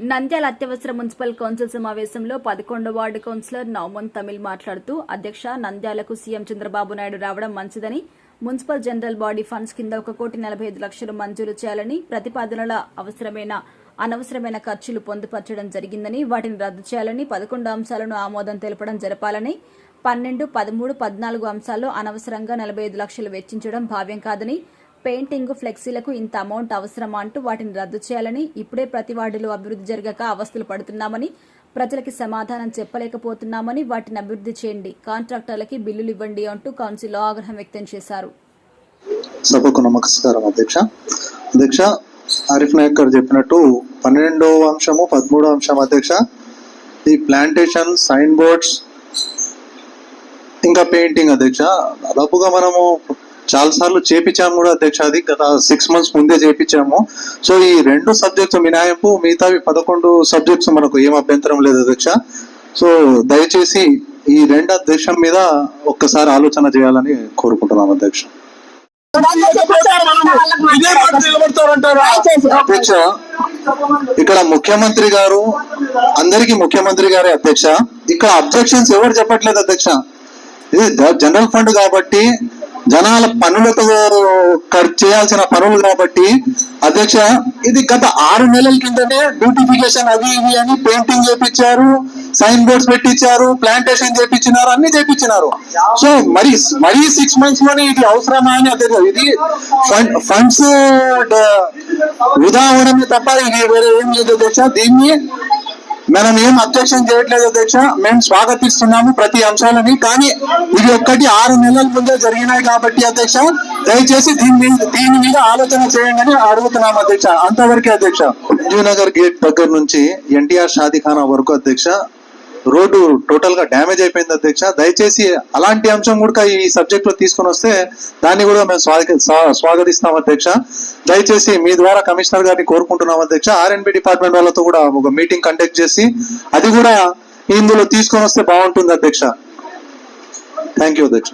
నంద్యాల అత్యవసర municipal council సమావేశంలో పదకొండు వార్డు కౌన్సిలర్ నౌమన్ తమిళ్ మాట్లాడుతూ అధ్యక్ష నంద్యాలకు సీఎం చంద్రబాబు నాయుడు రావడం మంచిదని మున్సిపల్ జనరల్ బాడీ ఫండ్స్ కింద ఒక కోటి నలభై ఐదు లక్షలు మంజూరు చేయాలని ప్రతిపాదనల అవసరమైన అనవసరమైన ఖర్చులు పొందుపరచడం జరిగిందని వాటిని రద్దు చేయాలని పదకొండు అంశాలను ఆమోదం తెలపడం జరపాలని పన్నెండు పదమూడు పద్నాలుగు అంశాల్లో అనవసరంగా నలభై ఐదు లక్షలు వెచ్చించడం భావ్యం కాదని పెయింటింగ్ ఫ్లెక్సీలకు ఇంత అమౌంట్ అవసరమా అంటూ వాటిని రద్దు చేయాలని ఇప్పుడే ప్రతి వార్డులో అభివృద్ధి జరగక అవస్థలు పడుతున్నామని ప్రజలకి సమాధానం చెప్పలేకపోతున్నామని వాటిని అభివృద్ధి చేయండి కాంట్రాక్టర్లకి బిల్లులు ఇవ్వండి అంటూ కౌన్సిల్లో ఆగ్రహం వ్యక్తం చేశారు. సభకు నమస్కారం అధ్యక్ష. అధ్యక్ష ఆరిఫ్ నాయక్ గారు చెప్పినట్టు పన్నెండవ అంశము పదమూడవ అంశం అధ్యక్ష ఈ ప్లాంటేషన్ సైన్ బోర్డ్స్ ఇంకా పెయింటింగ్ అధ్యక్ష దాదాపుగా మనము చాలా సార్లు చేపించాము కూడా అధ్యక్ష అది. గత సిక్స్ మంత్స్ ముందే చేపించాము. సో ఈ రెండు సబ్జెక్ట్స్ మినహాయింపు మిగతావి పదకొండు సబ్జెక్ట్స్ మనకు ఏం అభ్యంతరం లేదు అధ్యక్ష. సో దయచేసి ఈ రెండు అధ్యక్షం మీద ఒక్కసారి ఆలోచన చేయాలని కోరుకుంటున్నాం అధ్యక్ష. అధ్యక్ష ఇక్కడ ముఖ్యమంత్రి గారు అందరికి ముఖ్యమంత్రి గారే అధ్యక్ష. ఇక్కడ అబ్జెక్షన్స్ ఎవరు చెప్పట్లేదు అధ్యక్ష? ఇది ద- జనరల్ ఫండ్ కాబట్టి జనాల పనులతో ఖర్చు చేయాల్సిన పనులు కాబట్టి అధ్యక్ష ఇది గత ఆరు నెలల కిందనే బ్యూటిఫికేషన్ అది ఇవి అని పెయింటింగ్ చేపించారు సైన్ బోర్డ్స్ పెట్టించారు ప్లాంటేషన్ చేపించినారు అన్ని చేపించినారు. సో మరి మరీ సిక్స్ మంత్స్లోనే ఇది అవసరమా అని అధ్యక్ష ఇది ఫండ్స్ వృధా అవడమే తప్ప ఇది వేరే ఏం లేదు అధ్యక్ష. దీన్ని మనం ఏం అబ్జెక్షన్ చేయట్లేదు అధ్యక్ష. మేము స్వాగతిస్తున్నాము ప్రతి అంశాలని. కానీ ఇది ఒక్కటి ఆరు నెలల ముందే జరిగినాయి కాబట్టి అధ్యక్ష దయచేసి దీని మీద దీని మీద ఆలోచన చేయండి అని అడుగుతున్నాం అధ్యక్ష. అంతవరకే అధ్యక్ష. నగర్ గేట్ దగ్గర నుంచి ఎన్టీఆర్ షాదీఖానా వరకు అధ్యక్ష రోడ్డు టోటల్గా డ్యామేజ్ అయిపోయింది అధ్యక్ష. దయచేసి అలాంటి అంశం కూడా ఈ సబ్జెక్ట్లో తీసుకొని వస్తే దాన్ని కూడా మేము స్వాగ- స్వా- స్వాగతిస్తాం అధ్యక్ష. దయచేసి మీ ద్వారా కమిషనర్ గారిని కోరుకుంటున్నాం అధ్యక్ష. ఆర్ఎన్బి డిపార్ట్మెంట్ వాళ్ళతో కూడా ఒక మీటింగ్ కండక్ట్ చేసి అది కూడా ఇందులో తీసుకొని వస్తే బాగుంటుంది అధ్యక్ష. థ్యాంక్ యూ అధ్యక్ష.